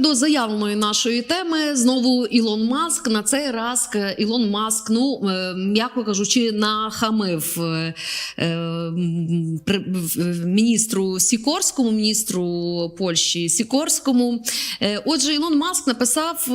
До заявленої нашої теми знову Ілон Маск. На цей раз Ілон Маск, ну е, м'яко кажучи, нахамив е, е, міністру Сікорському, міністру Польщі Сікорському. Отже, Ілон Маск написав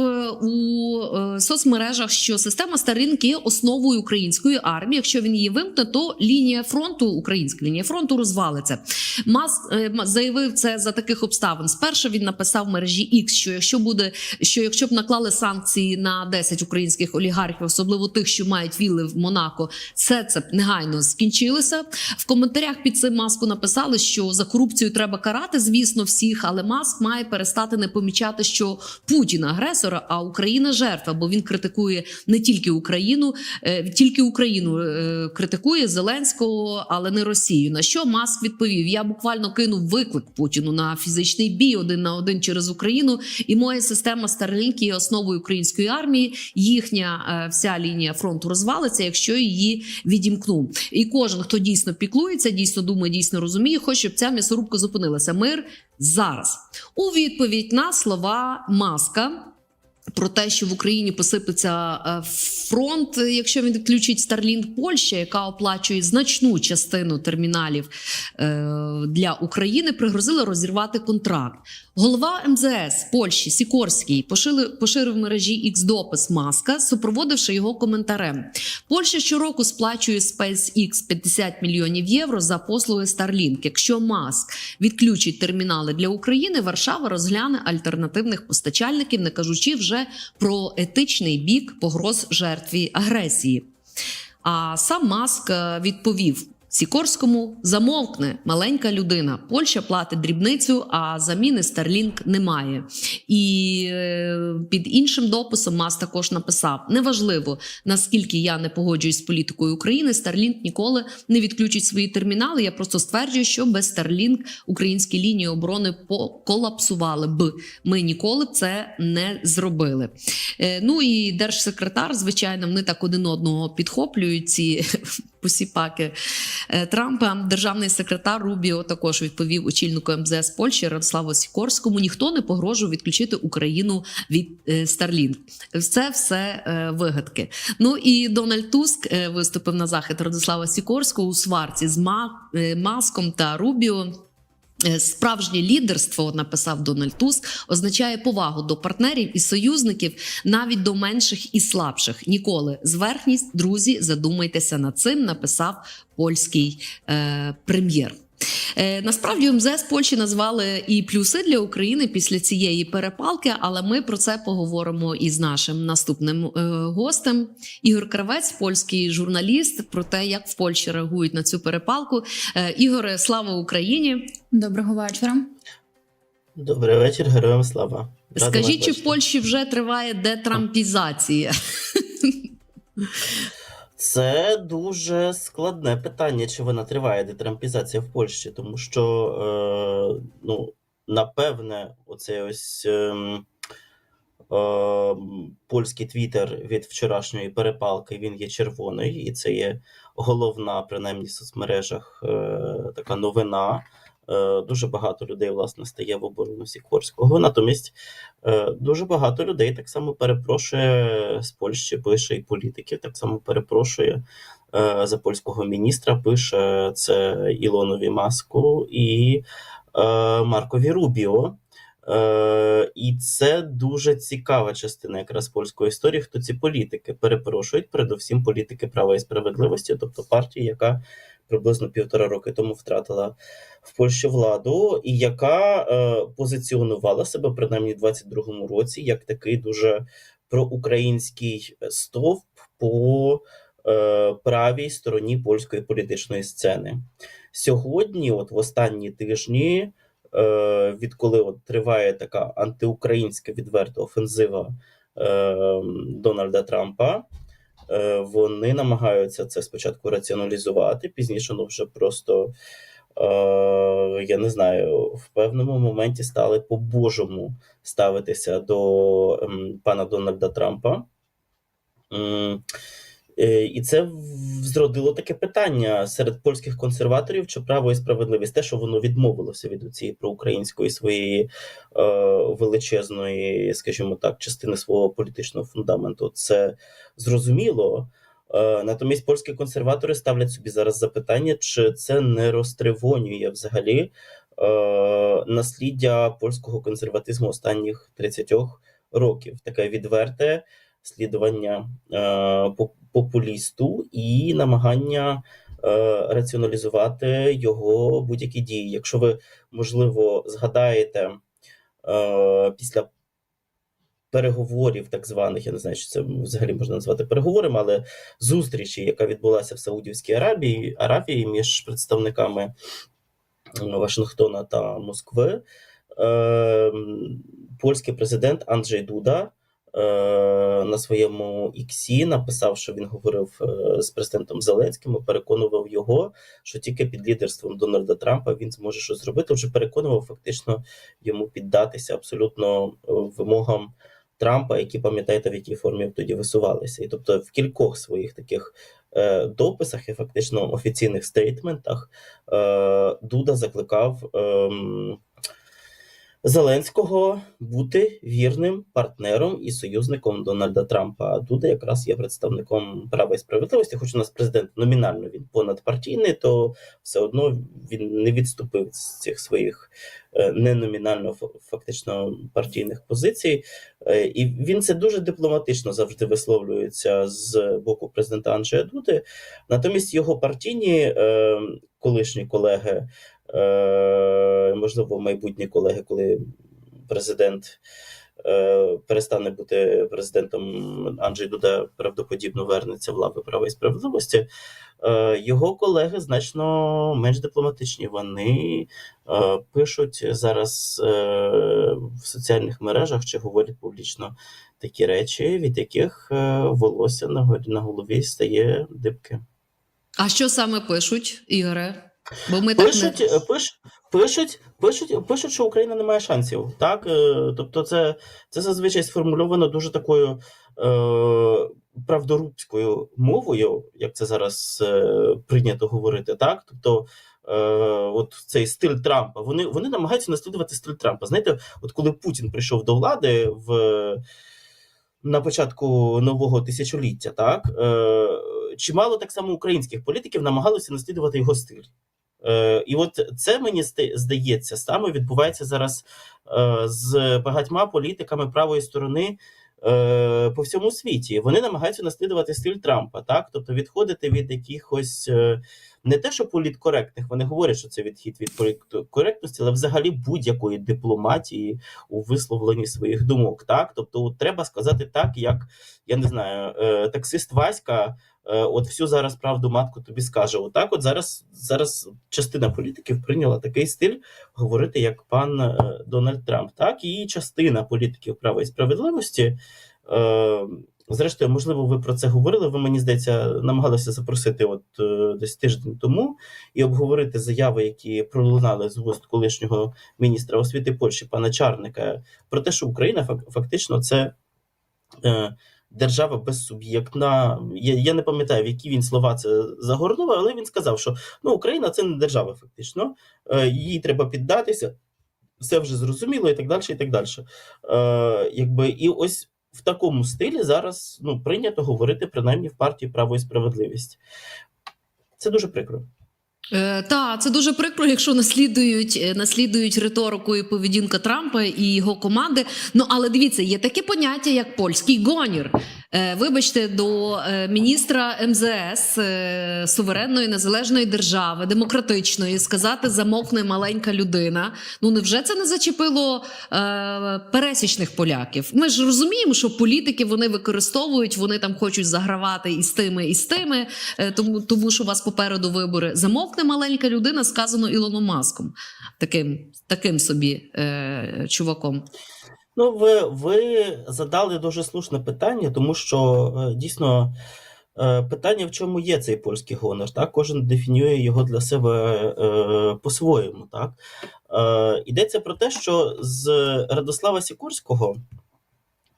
у соцмережах, що система Starlink є основою української армії. Якщо він її вимкне, то лінія фронту, українська лінія фронту розвалиться. Маск заявив це за таких обставин. Спершу він написав в мережі X, що якщо буде, що якщо б наклали санкції на 10 українських олігархів, особливо тих, що мають вілли в Монако, все це б негайно скінчилося. В коментарях під цим маску написали, що за корупцію треба карати, звісно, всіх, але маск має перестати не помічати, що Путін агресор, а Україна жертва, бо він критикує не тільки Україну, е, тільки Україну е, критикує Зеленського, але не Росію. На що Маск відповів: Я буквально кинув виклик Путіну на фізичний бій один на один через Україну. І моя система Starlink є основою української армії. Їхня е, вся лінія фронту розвалиться, якщо її відімкну. І кожен, хто дійсно піклується, дійсно думає, дійсно розуміє, хоче, щоб ця м'ясорубка зупинилася. Мир зараз у відповідь на слова Маска. Про те, що в Україні посипеться е, фронт, якщо він відключить Starlink Польща, яка оплачує значну частину терміналів е, для України, пригрозила розірвати контракт. Голова МЗС Польщі Сікорський поширив мережі X допис Маска, супроводивши його коментарем. Польща щороку сплачує SpaceX 50 мільйонів євро за послуги Starlink. Якщо Маск відключить термінали для України, Варшава розгляне альтернативних постачальників, не кажучи вже про етичний бік погроз жертві агресії. А сам Маск е, відповів. Сікорському замовкне маленька людина. Польща платить дрібницю, а заміни Starlink немає. І е, під іншим дописом Мас також написав: неважливо наскільки я не погоджуюсь з політикою України, Starlink ніколи не відключить свої термінали. Я просто стверджую, що без Starlink українські лінії оборони поколапсували б. Ми ніколи це не зробили. Е, Ну і держсекретар, звичайно, вони так один одного підхоплюють ці посіпаки паки Трампа. Державний секретар Рубіо також відповів очільнику МЗС Польщі Радославу Сікорському: ніхто не погрожує відключити Україну від е, Starlink. Це все е, вигадки. Ну і Дональд Туск е, виступив на захід Радослава Сікорського у сварці з е, Маском та Рубіо. Е, Справжнє лідерство, написав Дональд Туск, означає повагу до партнерів і союзників, навіть до менших і слабших. Ніколи зверхність, друзі, задумайтеся над цим. Написав польський е, прем'єр. Е, насправді МЗС Польщі назвали і плюси для України після цієї перепалки, але ми про це поговоримо із нашим наступним е, гостем. Ігор Кравець, польський журналіст, про те, як в Польщі реагують на цю перепалку. Е, Ігоре, слава Україні! Доброго вечора. Добрий вечір, героям слава. Радий Скажіть, чи в. Польщі вже триває детрампізація? Це дуже складне питання, чи вона триває детрампізація в Польщі, тому що, е, ну, напевне, оцей ось ем, е, польський твіттер від вчорашньої перепалки він є червоний, і це є головна, принаймні в соцмережах, е, така новина. Е, Дуже багато людей, власне, стає в оборону Сікорського. Натомість е, дуже багато людей так само перепрошує з Польщі, пише і політиків, так само перепрошує е, за польського міністра, пише це Ілонові Маску і Маркові Рубіо. Е, і це дуже цікава частина якраз польської історії, хто ці політики перепрошують, передусім політики права і справедливості, тобто партії, яка приблизно півтора роки тому втратила в Польщі владу, і яка е, позиціонувала себе принаймні в 22-му році як такий дуже проукраїнський стовп по е, правій стороні польської політичної сцени. Сьогодні, от в останні тижні, е, відколи от триває така антиукраїнська відверта офензива е, Дональда Трампа. Е, Вони намагаються це спочатку раціоналізувати, пізніше ну вже просто е, я не знаю, в певному моменті стали по-божому ставитися до ем, пана Дональда Трампа. Е, І це зродило таке питання серед польських консерваторів, чи право і справедливість, те, що воно відмовилося від цієї проукраїнської своєї е, величезної, скажімо так, частини свого політичного фундаменту. Це зрозуміло. Е, Натомість польські консерватори ставлять собі зараз запитання, чи це не розтривонює взагалі е, насліддя польського консерватизму останніх 30 років. Таке відверте слідування е, популісту і намагання е, раціоналізувати його будь-які дії. Якщо ви, можливо, згадаєте е, після переговорів, так званих, я не знаю, чи це взагалі можна назвати переговорами, але зустрічі, яка відбулася в Саудівській Аравії, Аравії між представниками Вашингтона та Москви, е, польський президент Анджей Дуда на своєму іксі написав, що він говорив е, з президентом Зеленським, і переконував його, що тільки під лідерством Дональда Трампа він зможе щось зробити. Вже переконував фактично йому піддатися абсолютно е, вимогам Трампа, які пам'ятаєте, в якій формі тоді висувалися. І тобто в кількох своїх таких е, дописах і фактично офіційних стейтментах е, Дуда закликав. ем, Зеленського бути вірним партнером і союзником Дональда Трампа. А Дуда якраз є представником права і справедливості. Хоч у нас президент номінально він понадпартійний, то все одно він не відступив з цих своїх е, неномінально фа- фактично партійних позицій. Е, І він це дуже дипломатично завжди висловлюється з боку президента Анджея Дуди. Натомість його партійні е, колишні колеги можливо, майбутні колеги, коли президент е, перестане бути президентом, Анджей Дуда правдоподібно вернеться в лави права і справедливості. Е, його колеги значно менш дипломатичні. Вони е, пишуть зараз е, в соціальних мережах чи говорять публічно такі речі, від яких е, волосся на голові стає дибки. А що саме пишуть, Ігоре? Бо ми так Пишуть, не... е, пиш, пишуть, пишуть, пишуть, що Україна не має шансів. Так? Е, Тобто, це, це зазвичай сформульовано дуже такою е, правдорубською мовою, як це зараз е, прийнято говорити. Так? Тобто, е, от цей стиль Трампа, вони, вони намагаються наслідувати стиль Трампа. Знаєте, от коли Путін прийшов до влади в. На початку нового тисячоліття, так е, чимало так само українських політиків намагалися наслідувати його стиль. Е, і от це мені зда- здається саме відбувається зараз е, з багатьма політиками правої сторони е, по всьому світі. Вони намагаються наслідувати стиль Трампа, так тобто відходити від якихось не те, що політкоректних, вони говорять, що це відхід від політкоректності, але взагалі будь-якої дипломатії у висловленні своїх думок. Так, тобто, треба сказати так, як я не знаю, таксист Васька. Е, От всю зараз правду матку тобі скаже. Отак, от зараз зараз частина політиків прийняла такий стиль говорити, як пан е, Дональд Трамп. Так, і частина політиків права і справедливості. Е, Зрештою, можливо, ви про це говорили. Ви мені здається, намагалися запросити от десь тиждень тому і обговорити заяви, які пролунали з вуст колишнього міністра освіти Польщі, пана Чарника, про те, що Україна фактично це. Держава безсуб'єктна. Я, я не пам'ятаю, в які він слова це загорнув, але він сказав, що ну, Україна це не держава, фактично. Е, їй треба піддатися, все вже зрозуміло, і так далі. і так далі. Е, якби, і ось в такому стилі зараз ну, прийнято говорити, принаймні, в партії право і справедливість. Це дуже прикро. Е, та це дуже прикро, якщо наслідують, е, наслідують риторику і поведінка Трампа і його команди. Ну але дивіться, є таке поняття, як польський гонір. Е, вибачте, до е, міністра МЗС е, суверенної незалежної держави, демократичної, сказати замовкне маленька людина. Ну невже це не зачепило е, пересічних поляків? Ми ж розуміємо, що політики вони використовують, вони там хочуть загравати і з тими, і з тими, е, тому, тому що у вас попереду вибори. Замовкне маленька людина, сказано Ілоном Маском, таким, таким собі е, чуваком. Ну, ви, ви задали дуже слушне питання, тому що е, дійсно е, питання, в чому є цей польський гонор. Так? Кожен дефінює його для себе е, по-своєму. Так? Е, йдеться про те, що з Радослава Сікорського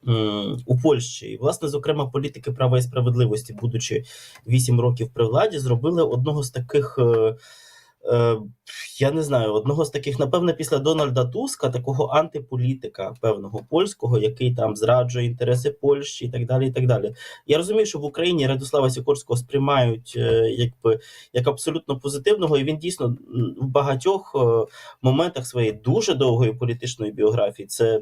м, у Польщі. І, власне, зокрема, політики права і справедливості, будучи 8 років при владі, зробили одного з таких. е, е, Я не знаю, одного з таких, напевне, після Дональда Туска, такого антиполітика певного польського, який там зраджує інтереси Польщі і так далі. і так далі. Я розумію, що в Україні Радослава Сікорського сприймають е, якби як абсолютно позитивного, і він дійсно в багатьох е, моментах своєї дуже довгої політичної біографії. Це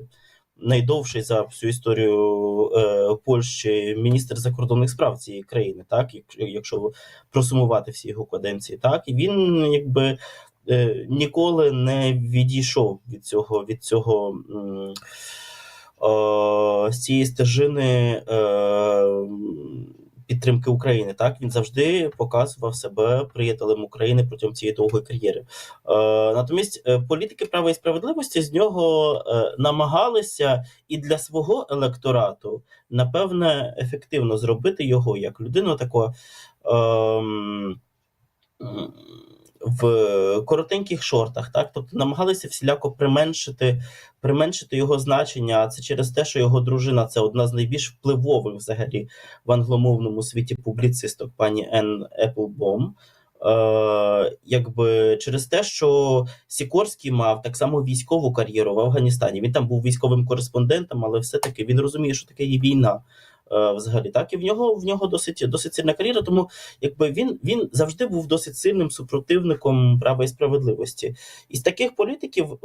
найдовший за всю історію е, Польщі міністр закордонних справ цієї країни, так якщо, просумувати всі його каденції, так і він якби е, ніколи не відійшов від цього від цього. е, з цієї стежини е, підтримки України. Так він завжди показував себе приятелем України протягом цієї довгої кар'єри. Е, натомість е, політики права і справедливості з нього е, намагалися і для свого електорату напевне ефективно зробити його як людину такого. ем, в коротеньких шортах, так тобто намагалися всіляко применшити, применшити його значення. Це через те, що його дружина це одна з найбільш впливових взагалі в англомовному світі публіцисток, пані Енн Еплбом. Е, якби через те, що Сікорський мав так само військову кар'єру в Афганістані. Він там був військовим кореспондентом, але все-таки він розуміє, що таке є війна. Е, Взагалі, так і в нього в нього досить досить сильна кар'єра. Тому якби він він завжди був досить сильним супротивником права і справедливості. Із таких політиків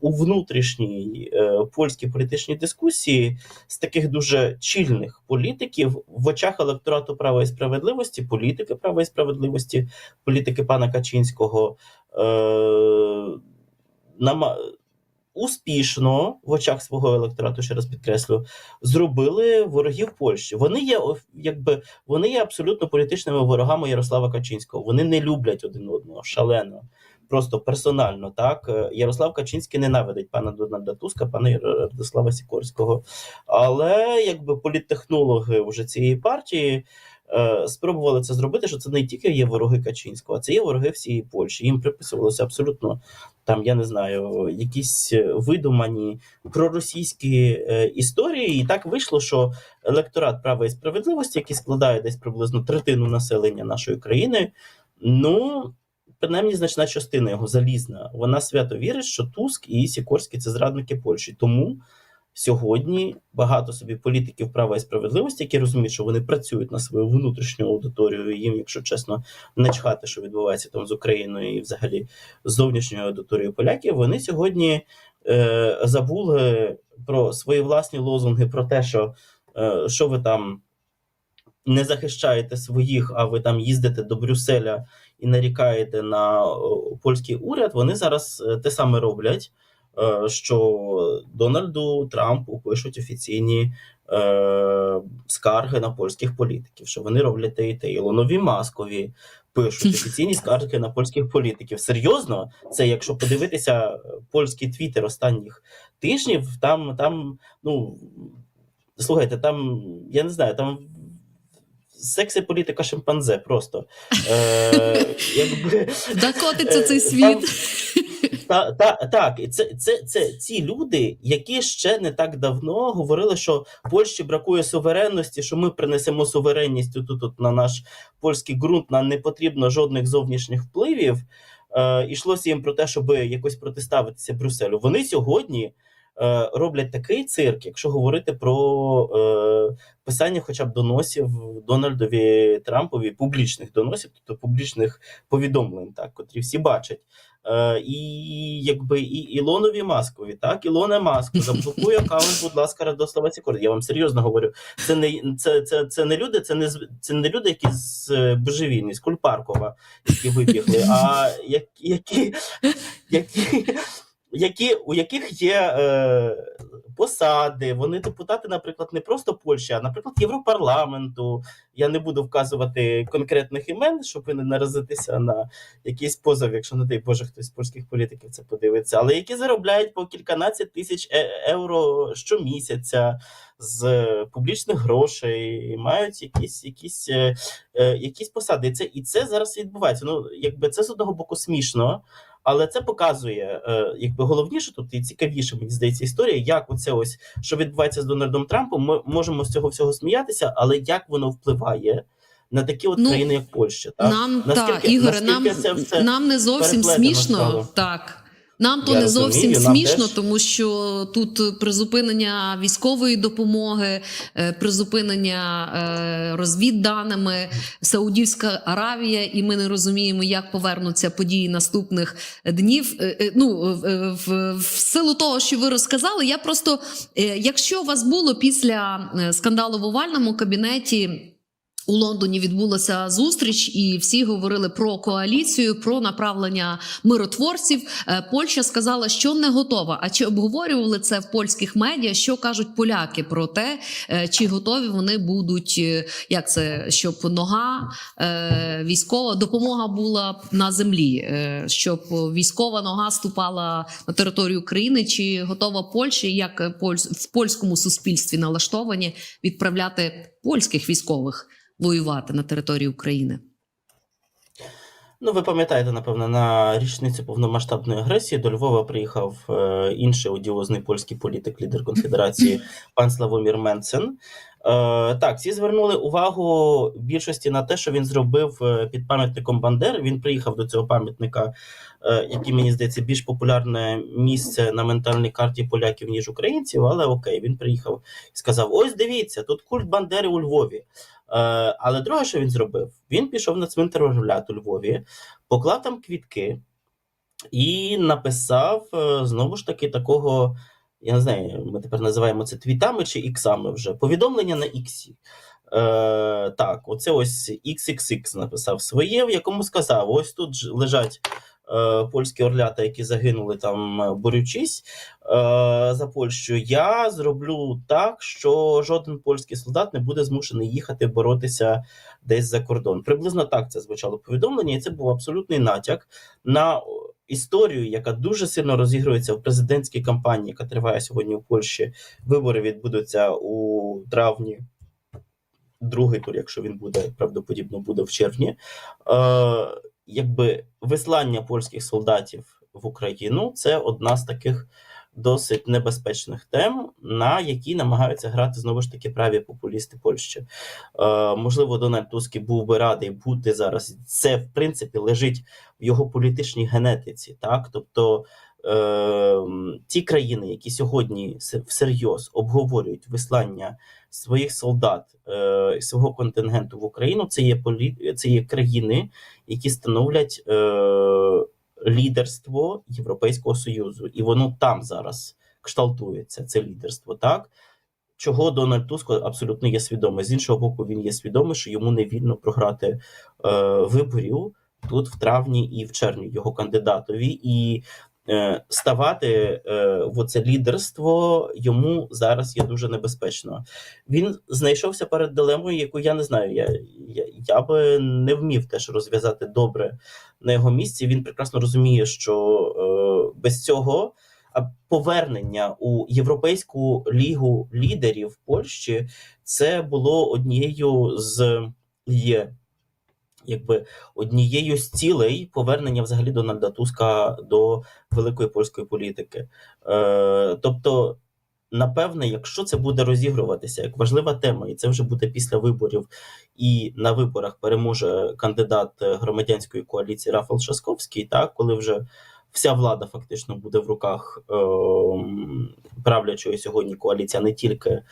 у внутрішній е, польській політичній дискусії, з таких дуже чільних політиків в очах електорату права і справедливості, політики права і справедливості, політики пана Качинського. Е. Успішно в очах свого електорату, ще раз підкреслю, зробили ворогів Польщі. Вони є якби вони є абсолютно політичними ворогами Ярослава Качинського. Вони не люблять один одного шалено, просто персонально. Так Е, Ярослав Качинський ненавидить пана Дональда Туска, пана Радослава Сікорського. Але якби політтехнологи вже цієї партії. Е, Спробували це зробити, що це не тільки є вороги Качинського, а це є вороги всієї Польщі. Їм приписувалося абсолютно там, я не знаю, якісь видумані проросійські е, історії. І так вийшло, що електорат права і справедливості, який складає десь приблизно третину населення нашої країни, ну. Принаймні, значна частина його залізна. Вона свято вірить, що Туск і Сікорський це зрадники Польщі. Тому сьогодні багато собі політиків права і справедливості, які розуміють, що вони працюють на свою внутрішню аудиторію. Їм, якщо чесно, не чхати, що відбувається там з Україною і взагалі з зовнішньою аудиторією поляків. Вони сьогодні е, забули про свої власні лозунги, про те, що, е, що ви там не захищаєте своїх, а ви там їздите до Брюсселя і нарікаєте на польський уряд. Вони зараз е, те саме роблять. Е, Що Дональду Трампу пишуть офіційні е, скарги на польських політиків, що вони роблять те і те. Ілонові Маскові пишуть офіційні скарги на польських політиків. Серйозно, це якщо подивитися е, польський твіттер останніх тижнів, там, там, ну слухайте, там я не знаю, там секс і політика шимпанзе просто. Е, якби, Докотиться цей Е, світ. Та, та, так, і це, це, це ці люди, які ще не так давно говорили, що Польщі бракує суверенності, що ми принесемо суверенність тут, тут на наш польський ґрунт, нам не потрібно жодних зовнішніх впливів. Е, ішлося їм про те, щоб якось протиставитися Брюсселю. Вони сьогодні роблять такий цирк, якщо говорити про е, писання, хоча б доносів Дональдові Трампові, публічних доносів, тобто публічних повідомлень, так, котрі всі бачать. Е, і якби і Ілонові Маскові, так, Ілона Маску, заблокуй аккаунт, будь ласка, Радослава Сікорського. Я вам серйозно говорю. Це не це, це, це не люди, це не це не люди, які з е, божевільні, з Кульпаркова, які вибігли, а які, які, які, які у яких є е, посади. Вони депутати, наприклад, не просто Польщі, а наприклад, Європарламенту. Я не буду вказувати конкретних імен, щоб ви не наразитися на якийсь позов, якщо не дай Боже, хтось з польських політиків це подивиться, але які заробляють по кільканадцять тисяч е- євро щомісяця з публічних грошей, і мають якісь, якісь, е, е, якісь посади. І це, і це зараз відбувається. Ну, якби це з одного боку смішно. Але це показує, е, якби головніше тут і цікавіше, мені здається, історія, як оце ось що відбувається з Дональдом Трампом. Ми можемо з цього всього сміятися, але як воно впливає на такі от Ну, країни, як Польща, так Нам Наскільки- та Ігоре, нам, це все нам не зовсім смішно. стало? Так. Нам то Я не зовсім смішно, теж. тому що тут призупинення військової допомоги, е, призупинення е, розвідданими, Саудівська Аравія, і ми не розуміємо, як повернуться події наступних днів. Е, Ну в, силу того, що ви розказали, я просто якщо у вас було після скандалу в овальному кабінеті. У Лондоні відбулася зустріч, і всі говорили про коаліцію, про направлення миротворців. Е, Польща сказала, що не готова. А чи обговорювали це в польських медіа? Що кажуть поляки про те, е, чи готові вони будуть, е, як це щоб нога військова допомога була на землі, щоб військова нога ступала на територію України? Чи готова Польща, як в польському суспільстві налаштовані відправляти польських військових? Воювати на території України. Ну, ви пам'ятаєте, напевно, на річницю повномасштабної агресії до Львова приїхав е, інший одіозний польський політик, лідер конфедерації, пан Славомір Менцен. Е, так, всі звернули увагу більшості на те, що він зробив е, під пам'ятником Бандери. Він приїхав до цього пам'ятника, е, який мені здається більш популярне місце на ментальній карті поляків ніж українців. Але окей, він приїхав і сказав: Ось дивіться, тут культ Бандери у Львові. Е, але друге, що він зробив, він пішов на цвинтар Орлят у Львові, поклав там квітки і написав е, знову ж таки такого. Я не знаю, ми тепер називаємо це твітами чи іксами вже. Повідомлення на іксі. Е, так, оце ось XXX написав своє, в якому сказав: ось тут лежать польські орлята, які загинули там, е, борючись е, за Польщу. Я зроблю так, що жоден польський солдат не буде змушений їхати боротися десь за кордон. Приблизно так це звучало повідомлення, і це був абсолютний натяк на історію, яка дуже сильно розігрується в президентській кампанії, яка триває сьогодні в Польщі. Вибори відбудуться у травні. Другий тур, якщо він буде правдоподібно, буде в червні. Е, якби вислання польських солдатів в Україну це одна з таких досить небезпечних тем, на які намагаються грати знову ж таки праві популісти Польщі. Е, можливо, Дональд Туск був би радий бути зараз. Це в принципі лежить в його політичній генетиці, так тобто. Е, ті країни, які сьогодні всерйоз обговорюють вислання своїх солдат е, свого контингенту в Україну, це є полі... це є країни, які становлять е, лідерство Європейського Союзу, і воно там зараз кшталтується, це лідерство, так? Чого Дональд Туск абсолютно є свідомий. З іншого боку, він є свідомий, що йому не вільно програти е, виборів тут в травні і в червні його кандидатові, і ставати е, в оце лідерство йому зараз є дуже небезпечно. Він знайшовся перед дилемою, яку я не знаю. Я, я, я би не вмів теж розв'язати добре на його місці. Він прекрасно розуміє, що е, без цього. Повернення у Європейську лігу лідерів Польщі це було однією з є якби однією з цілей повернення взагалі Дональда Туска до великої польської політики. Е, тобто, напевне, якщо це буде розігруватися як важлива тема, і це вже буде після виборів, і на виборах переможе кандидат громадянської коаліції Рафал Шасковський, так коли вже вся влада фактично буде в руках е, правлячої сьогодні коаліції, а не тільки е,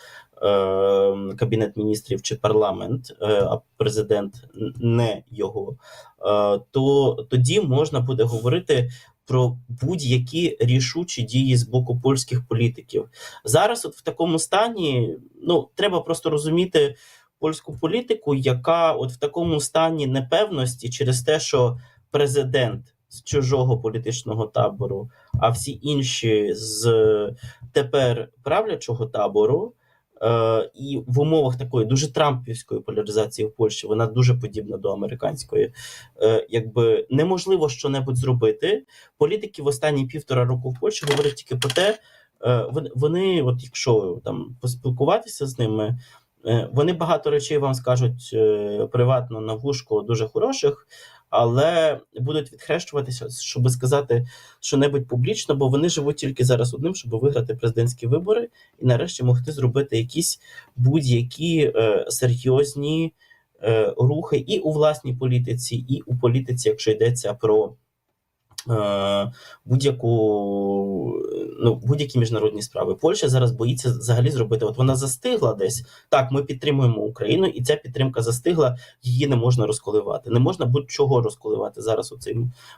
кабінет міністрів чи парламент, е, а президент не його, е, то тоді можна буде говорити. Про будь-які рішучі дії з боку польських політиків зараз, от в такому стані, ну треба просто розуміти польську політику, яка от в такому стані непевності через те, що президент з чужого політичного табору, а всі інші з тепер правлячого табору. Е, і в умовах такої дуже трампівської поляризації в Польщі вона дуже подібна до американської. Е, якби неможливо що-небудь зробити. Політики в останні півтора року в Польщі говорять тільки про те, е, вони, от якщо там поспілкуватися з ними, Вони багато речей вам скажуть е, приватно на вушку дуже хороших, але будуть відхрещуватися, щоб сказати що-небудь публічно, бо вони живуть тільки зараз одним, щоб виграти президентські вибори і нарешті могти зробити якісь будь-які е, серйозні е, рухи і у власній політиці, і у політиці, якщо йдеться про. Е, Будь-яку ну будь-які міжнародні справи Польща зараз боїться взагалі зробити. От вона застигла десь. Так, ми підтримуємо Україну, і ця підтримка застигла. Її не можна розколивати. Не можна будь-чого розколивати зараз. У цей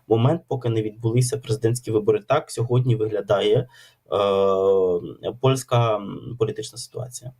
момент, поки не відбулися президентські вибори. Так сьогодні виглядає е, польська політична ситуація.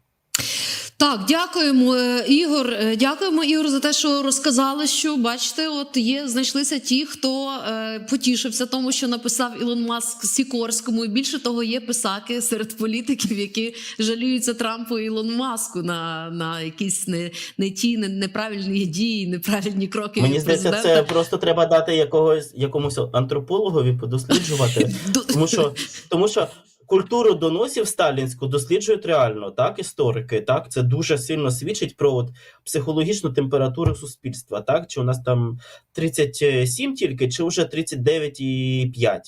Так, дякуємо, е, Ігор. Е, Дякуємо, Ігор, за те, що розказали, що бачите, от є знайшлися ті, хто е, потішився тому, що написав Ілон Маск Сікорському. І більше того, є писаки серед політиків, які жаліються Трампу і Ілон Маску на, на якісь не, не ті не, неправильні дії, неправильні кроки. Мені здається, це просто треба дати якогось якомусь антропологові подосліджувати. Тому що, тому що культуру доносів сталінську досліджують реально, так, історики. Так, це дуже сильно свідчить про от, психологічну температуру суспільства. Так, чи у нас там 37 тільки, чи вже 39,5.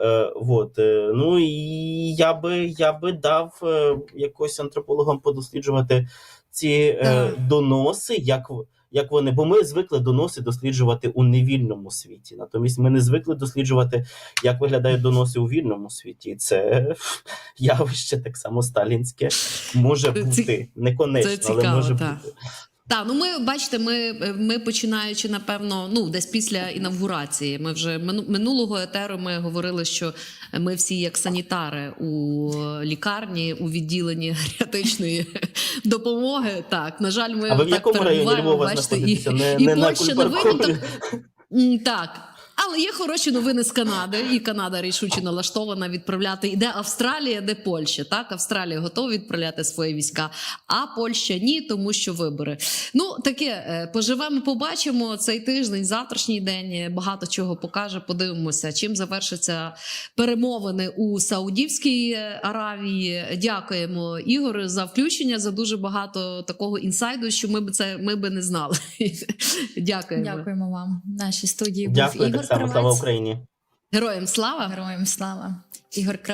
Е, вот, е, ну і я би я би дав е, якось антропологам подосліджувати ці е, доноси, як як вони, бо ми звикли доноси досліджувати у невільному світі. Натомість ми не звикли досліджувати, як виглядають доноси у вільному світі. Це явище так само сталінське може бути. Не конечно, але може бути. Так, ну ми бачите, ми, ми починаючи, напевно, ну десь після інавгурації. Ми вже мину- минулого етеру ми говорили, що ми всі як санітари у лікарні, у відділенні геріатричної допомоги. Так, на жаль, ми А ви в так якому районі перебуваємо, Львова бачите, і? Не, і не на Польща не Кульпаркові? виняток. Так. Але є хороші новини з Канади, і Канада рішуче налаштована відправляти. І де Австралія, де Польща. Так, Австралія готова відправляти свої війська, а Польща ні, тому що вибори. Ну таке е, поживемо, побачимо цей тиждень, завтрашній день. е, Багато чого покаже. Подивимося, чим завершаться перемовини у Саудівській Аравії. Дякуємо Ігор за включення за дуже багато такого інсайду, що ми б це ми би не знали. Дякуємо. Дякуємо вам. Нашій студії був Дякую Ігор само. Слава Україні. Героям слава! Героям слава. Ігор Кравець.